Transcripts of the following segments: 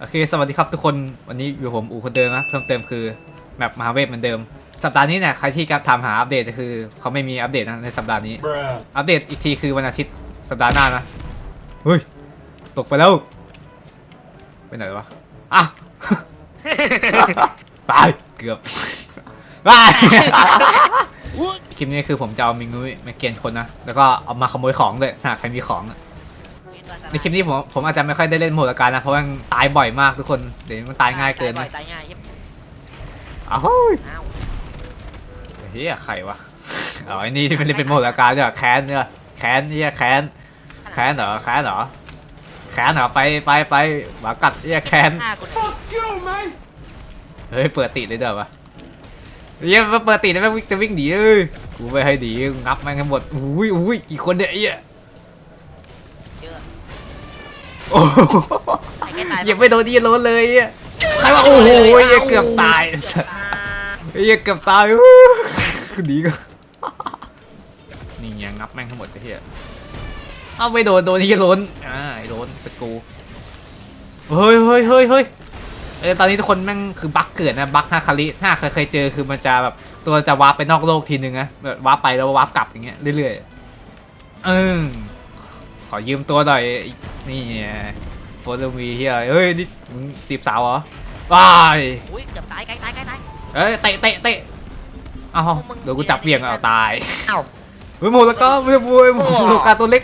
โอเค สวัสดีครับทุกคน วันนี้อยู่ผมอูคนเดิมนะ เพิ่มเติมคือแมปมหาเวทเหมือนเดิม สัปดาห์นี้เนี่ยใครที่กำลังถามหาอัปเดตก็คือเขาไม่มีอัปเดตนะในสัปดาห์นี้ Bruh. อัปเดตอีกทีคือวันอาทิตย์สัปดาห์หน้านะ เฮ้ย ตกไปแล้ว ไปไหนวะ อะ ตาย เกือบตายคลิปนี้คือผมจะเอามิงนุ้ยมาเกณฑ์คนนะ แล้วก็เอามาขโมยของด้วยถ้าหากใครมีของอะ ในคลิปนี้ผมผมอาจจะไม่ค่อยได้เล่นโหมดอาการนะ เพราะว่ามันตายบ่อยมากทุกคนเดี๋ยวมันตายง่ายเกินตานะยตายง่ายใช่ไหมอ้าวเฮ้ยอ้าวเฮียใครวะอ๋อไอ้นี่ที่มันเล่นเป็นโหมดอาการเนี่ยแค้นเนี่ยแค้นเนี่ยแค้นแค้นเหรอแค้นเหรอแค้นเหรอไปไปไปหมากัดเนี่ยแค้นฆ่าคนที่เฮ้ยเปิดติดเลยเด้อวะเฮียมาเปิดติดแล้วแม่งวิ่งจะวิ่งหนีเอ้ยกูไม่ให้หนีงับแม่งให้หมดอุ้ยอุ้ยกี่คนเนี่ยไอ้เหี้ยเย โอ้โหใครแค่ตายเหยังไม่โดนยี่โรนเลยอะใครว่าโอ้โหเหี้ยเกือบตายเกือบตายเฮ้ยเกือบตายอู้คือดีก็นี่ไงงับแม่งทั้งหมดไอ้เหี้ยเอาไม่โดนโดนที่ล้นอ่าไอ้ล้นสกรูเฮ้ยเฮ้ยเฮ้ยเฮ้ยเอ้ยตอนนี้ทุกคนแม่งคือบั๊กเกิดนะบั๊กฮาคาริถ้าเคยเคยเจอคือมันจะแบบตัวจะวาร์ปไปนอกโลกทีนึงนะแบบวาร์ปไปแล้ววาร์ปกลับอย่างเงี้ยเรื่อยๆเออขอยืมตัวหน่อยไอ้ นี่ไงโฟลมีเฮียเฮ้ยนี่มึงตีบสาวเหรอว้ายอุ้ยเกือบตายใกล้ตายใกล้ตาย เอ้ยเตะเตะเตะเอ้าพวกมึง เดี๋ยวกูจับเบี่ยงเอาตายเอ้า เฮ้ยหมดแล้วก็ไม่บวยหมดแล้วการตัวเล็ก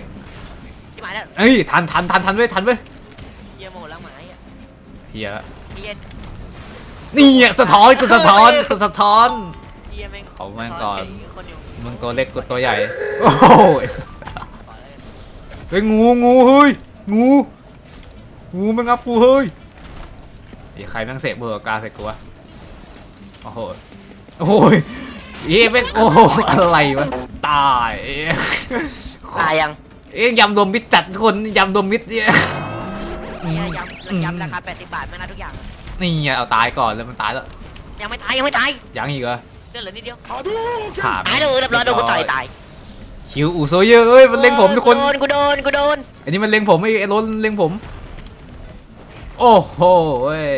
ที่หมายแล้วเอ้ยทันทันทันทันเว้ยทันเว้ยเยี่ยมโมโหแล้วหมายอะเฮียเยี่ยนี่อะสะท้อนกูสะท้อนกูสะท้อน เยี่ยแม่งเอาแม่งก่อน เฉยคนอยู่มึงตัวเล็กกูตัวใหญ่โอ้ยก่อนเลยเฮ้ยงูงูเฮ้ย งู งูแม่งงับกูเฮ้ยไอ้ใครแม่งเสกเบอร์กาใส่กูวะโอ้โหโอ้ยเอ้ยแม่งโอ้โหอะไรวะตายตายยังเอ๊ยยำรวมมิตรจัดทุกคนยำรวมมิตรเนี่ยอืมเนี่ยยำยำราคาอืม80บาทไม่น่าทุกอย่างนี่ไงเอาตายก่อนแล้วมันตายแล้วยังไม่ตายยังไม่ตายยังอีกเหรอเลือดเหลือนิดเดียวถามตายเลยเรียบร้อยโดนกูต่อยตาย คิวอูโซเยอะเอ้ยมันเล็งผมทุกคน โดนกูโดนกูโดนอันนี้มันเล็งผมไอ้ไอ้รถเล็งผม โอ้โหเว้ย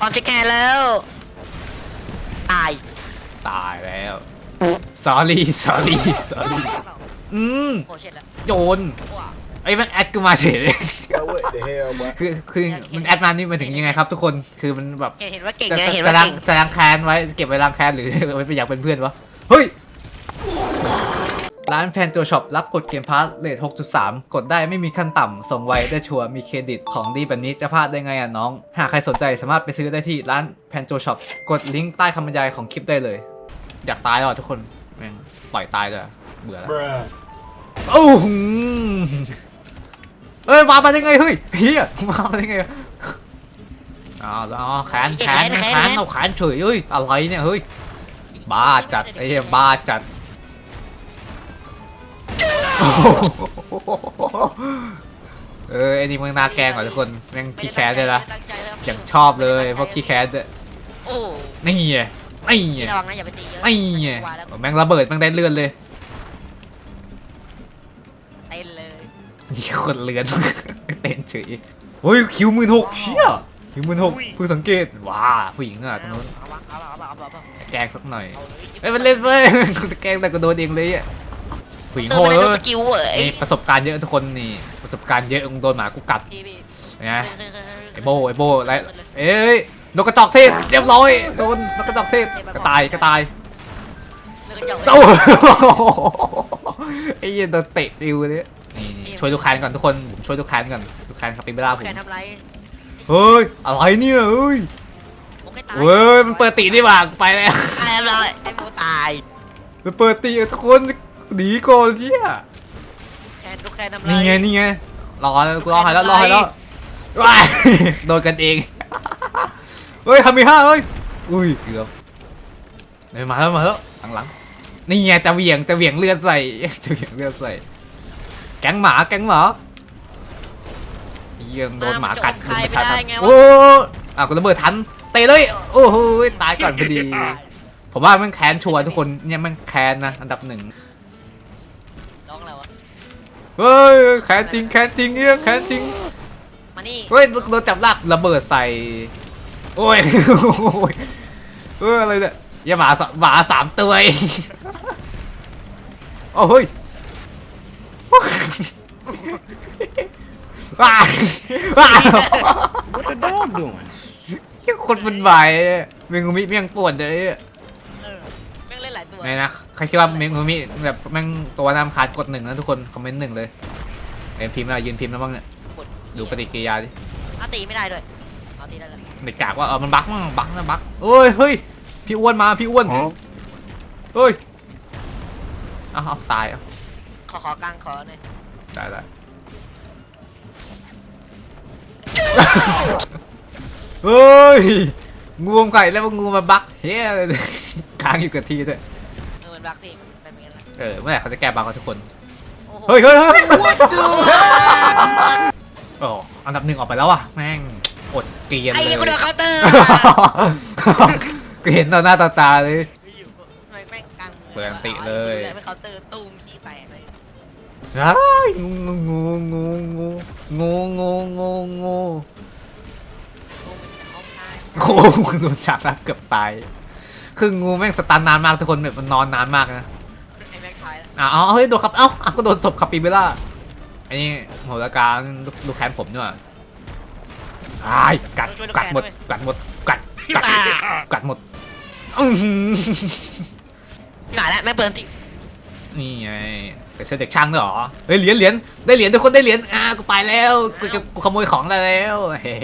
ความจะแก่แล้ว ตาย ตายแล้ว sorry sorry sorry อืมโอ้เช็ดแล้วโยนว้าวไอ้ยมันแอดกูมาเฉยเลย Yo, what the hell, boy? คือคือมันแอดมานี่มันถึงยังไงครับทุกคนคือมันแบบเห็นเห็นว่าเก่งจะไงจะเห็นจะว่าล้างเก่งจะล้างแค้นไว้เก็บไว้ล้างแค้นหรือ ไว้ไปอยากเป็นเพื่อนวะเฮ้ย ร้านแฟนตัวช็อปรับกดเกมพาร์ทเลท6.3 กดได้ไม่มีขั้นต่ำส่งไวได้ชัวร์มีเครดิตของดีแบบนี้จะพลาดได้ไงอะน้อง หากใครสนใจสามารถไปซื้อได้ที่ร้านแฟนตัวช็อปกดลิงก์ใต้คำบรรยายของคลิปได้เลย อยากตายแล้วอะทุกคนแม่งปล่อยตายเลยอะเบื่อแล้ว Bruh. โอ้โหเอ้ยมามาได้ไงเฮ้ยเฮียมามาได้ไงเอ้าวอ้าวแขนแขนแขนเอาแขนเฉยเฮ้ยอะไรเนี่ยเฮ้ยบ้าจัดไอ้เหี้ยบ้าจัดโอ้โห เออไอ้นี่มึงนาแกล้งก่อนทุกคนแม่งขี้แค้นเลยนะอย่างชอบเลยพวกขี้แค้นเนี่ยโอ้นี่ไงนี่ไงพี่ระวังนะอย่าไปตีเยอะนี่ไงกว่าแล้วแม่งระเบิดแม่งได้เลื่อนเลยเต้นเลยมีคนเลือนเต้นเฉยเฮ้ยคิวหมื่นหกเชี่ยคิวหมื่นหกเพิ่งสังเกตว้าผู้หญิงอะตรงนู้นเอาวะเอาวะเอาวะเอาวะเอาวะแกล้งสักหน่อยเอาเลยเอ้ยมันเล่นเว้ยกูจะแกล้งแต่ก็โดนเองเลยอะ ผู้หญิงเอโหอดมันเลได้ดูยสกิลเว้ยนี่ประสบการณ์เยอะทุกคนนี่ประสบการณ์เยอะมึงโดนหมากูกัดพี่พี่ไงไอโบไอโบอะไรเอ้ยนกกระจอกเทศเรียบร้อยโดนนกกระจอกเทศกระต่ายกระต่ายเลือกกระจกโอ้ไอ้เหี้ยโดนเตะฟิวเลยนี่นี่ช่วยลูกแคนก่อนทุกคนผมช่วยลูกแคนก่อนลูกแคนคาปิบาร่าผมแค่ทำไรเฮ้ยอะไรเนี่ยเฮ้ยผมแค่ตายเฮ้ยมันเปิดตีนี่หว่าไปแล้วตายแล้วไอ้โมตายมันเปิดตีทุกคน หนีก่อนเที่ยแค่ลูกแค่ทำไรนี่ไงนี่ไงรอแล้วกูรอให้แล้วรอให้แล้วว้ายโดนกันเองเฮ้ยทำมีห้าเฮ้ยอุ้ยเกือบเดี๋ยวมาแล้วมาแล้วหลังหลังๆนี่ไงจะเหวี่ยงจะเหวี่ยงเลือดใส่จะเหวี่ยงเลือดใส่แก๊งหมาแก๊งหมาเยี่ยงโดนหมากัดใครไม่ได้ไงโอ้วะอะกูระเบิดทันเตะเลยโอ้โหตายก่อนพอดี ผมว่ามันแค้นชัวร์ทุกคนเนี่ยมันแค้นนะอันดับหนึ่ง เฮ้ยแค้นจริงแค้นจริงเนี่ยแค้นจริงมานี่เฮ้ยโดนจับลากระเบิดใส่โอ้ยโอ้ยเอออะไรเนี่ยอย่าหมาสหมาสามตัวเองโอ้เฮ้ยว้าวว้าว What the dog doing? คนมันบ่ายเมงุมิเมียงปวดเลย เออแม่งเล่นหลายตัวไงนะใครคิดว่าเมงุมิแบบแม่งตัวน้ำขาดกดหนึ่งนะทุกคนคอมเมนต์หนึ่งเลยเอ็มพิมพ์อะไรยืนพิมพ์แล้วบ้างเนี่ยกดดูปฏิกิริยาดิอะตีไม่ได้ด้วยเอาตีได้เลยเด็กกากว่าเออมันบั๊กมั้งบั๊กนะบั๊กเอ้ยเฮ้ยพี่อ้วนมาพี่อ้วน Huh? เฮ้ยเอาเอาตายเอาขอขอกลางขอหน่อยตายตายเฮ้ยงูมไก่แล้วงูมาบั๊กเฮ้ยอะไรเนี่ยค้างอยู่กับที่ด้วยเออมั นบักพี่มันเป็นอย่างนั้นแหละเออเมื่อไหร่เขาจะแก้บั๊กกันทุกคน โอ้โหเฮ้ยเฮ้ยเฮ้ยโอ้อันดับหนึ่งออกไปแล้วอะ แม่งอดเกรียนไอ้เลยกูโดนเคาน์เตอร์ ก็เห็นต่อหน้าต่อตาเลยทำไมแม่งกลางเปิดอันติเลยดูแไม่เคาน์เตอร์ตุ้มขี้แตกเลยอ้ายงูงูงูงูงูงูงูงูโอ้มันจะเข้าข้างโอ้โหโดนฉากรักเกือบตาย คืองูแม่งสตันนานมากทุกคนแบบมันนอนนานมากนะไอ้แม็กทายแล้วอะเอาเอาเฮ้ยโดนครับเอ้าอะก็โดนศพคาปิเบล่าอันนี้โหราการลูกลูกแคนผมเนี่ยไอ้ายกัดกัดหมดกัดหมดกัดกัดกัดหมดอื้อหือพี่หมายแล้วแม่งเปิดอันตินี่ไงแต่เสื้อเด็กช่างด้วยเหรอเฮ้ยเหรียญเหรียญได้เหรียญทุกคนได้เหรียญอ่ากูไปแล้วกูจะกูขโมยของได้แล้วเฮ้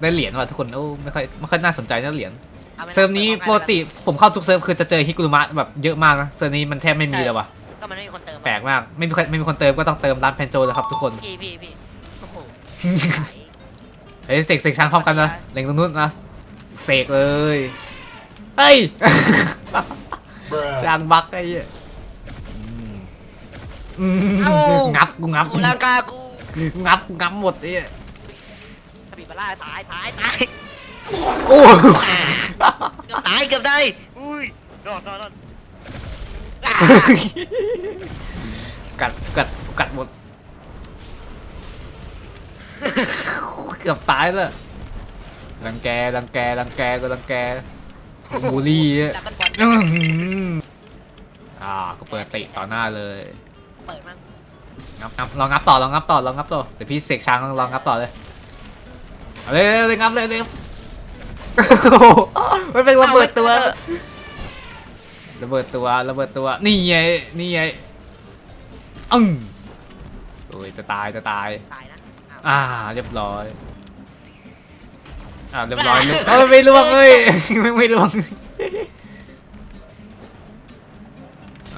ได้เหรียญว่ะทุกคนโอ้ไม่ค่อยไม่ค่อยน่าสนใจนะเหรียญ อาไปเซิร์ฟนี้ปกติผมเข้าทุกเซิร์ฟคือจะเจอฮิกุรุมะแบบเยอะมากนะเซิร์ฟนี้มันแทบไม่มีเลยว่ะก็มันไม่มีคนเติมแปลกมากไม่มีใครไม่มีคนเติมก็ต้องเติมร้านแพนโจเลยครับทุกคน พี่พี่พี่โอ้โหเฮ้ยเสกเสกช้างพร้อมกันนะเล็งตรงนู้นนะเสกเลยเฮ้ย Bruh. ช้างบักไอ้เหี้ยอืมอืมงับกูงับกูร่างกายกูงับงับหมดไอ้เหี้ยคาปิบาร่าตายตายตาย โอ้ เกือบตายเกือบได้อุ้ยรอดรอดรอดอ่ากัดกัดกัดหมด เกือบตายแล้วรังแกรังแกรังแกก็รังแกบูลลี่อะจับกันบอลอื้อหืออ่าก็เปิดติต่อหน้าเลยเปิดมั้งงับงับลองงับต่อลองงับต่อลองงับต่อเดี๋ยวพี่เสกช้างลองงับต่อเลยเอาเลยเลยงับเลยเลยโอ้โห มันเป็นระเบิดตัว ระเบิดตัวระเบิดตัว นี่ไง นี่ไงอึ้งโอ้ยจะตายจะตาย ตายนะอ่า เรียบร้อย อ่าเรียบร้อยลูกเอ้ยไม่ล่วงเอ้ยไม่ไม่ล่วง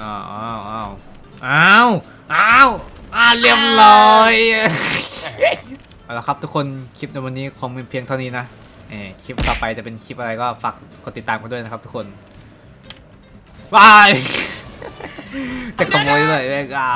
อ้าวอ้าวอ้าวอ้าวอ้าวอ่าเรียบร้อย เอาละครับทุกคนคลิปในวันนี้คงเป็นเพียงเท่านี้นะ เออคลิปต่อไปจะเป็นคลิปอะไรก็ฝากกดติดตามกันด้วยนะครับทุกคนบาย จะขโมยเลยแม่งอะ